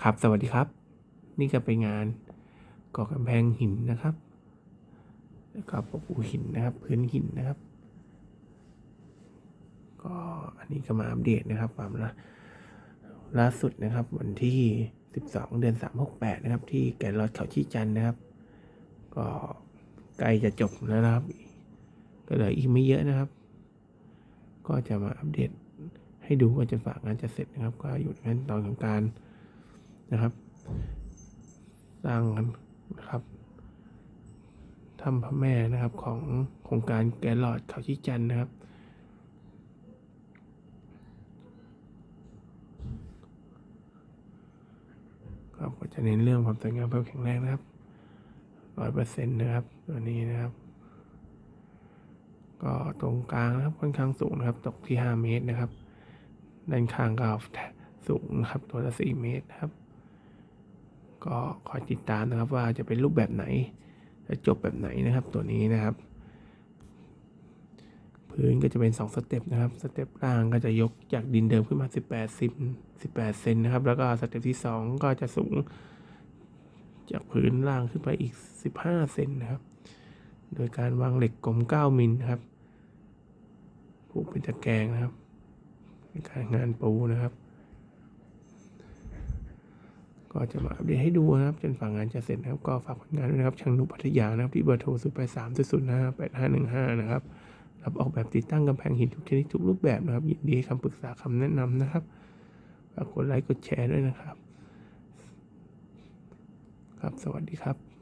ครับสวัสดีครับ นี่ก็เป็นงานก่อกำแพงหินนะครับแล้วก็ปะปูหินนะครับ พื้นหินนะครับ ก็อันนี้ก็มาอัปเดตนะครับ ความล่าล่าสุดนะครับ วันที่ 12 เดือน 368 นะครับ ที่แก่นรอดเขาชี้จันนะครับ ก็ใกล้จะจบแล้วนะครับ ก็เหลืออีกไม่เยอะนะครับ ก็จะมาอัปเดตให้ดูว่าจะฝากงานจะเสร็จนะครับ ก็อยู่ในขั้นตอนของการ นะครับสร้างกันนะครับทำพระแม่นะครับของโครงการแกนหลอดเขาชี้จันนะครับ ครับก็จะเน้นเรื่องความสวยงามความแข็งแรงนะครับร้อยเปอร์เซ็นต์นะครับตัวนี้นะครับ ก็ตรงกลางนะครับค่อนข้างสูงนะครับ ตกที่ห้าเมตรนะครับ ด้านข้างก็สูงนะครับ ตัวละสี่เมตรนะครับ ก็คอยติดตามนะครับว่าจะเป็นรูปแบบไหนและจบแบบไหนนะครับตัวนี้นะครับ พื้นก็จะเป็นสองสเต็ปนะครับสเต็ปล่างก็จะยกจากดินเดิมขึ้นมา 18ซิม18เซนนะครับแล้วก็สเต็ปที่ 2 ก็จะสูง จากพื้นล่างขึ้นไปอีก 15เซนนะครับ โดยการวางเหล็กกลม 9 มิลนะครับผูกเป็นตะแกรงนะครับเป็นการงานปูนะครับ ก็จะมาอัปเดตให้ดูนะครับ จนฝั่งงานจะเสร็จนะครับ ก็ฝากผลงานด้วยนะครับช่างนุพัทยานะครับ ที่เบอร์โทร0 8 3 0 0 5 8 5 1 5นะครับรับออกแบบติดตั้งกำแพงหินทุกชนิดทุกรูปแบบนะครับ ยินดีให้คำปรึกษาคำแนะนำนะครับฝากกดไลค์กดแชร์ด้วยนะครับ ครับสวัสดีครับ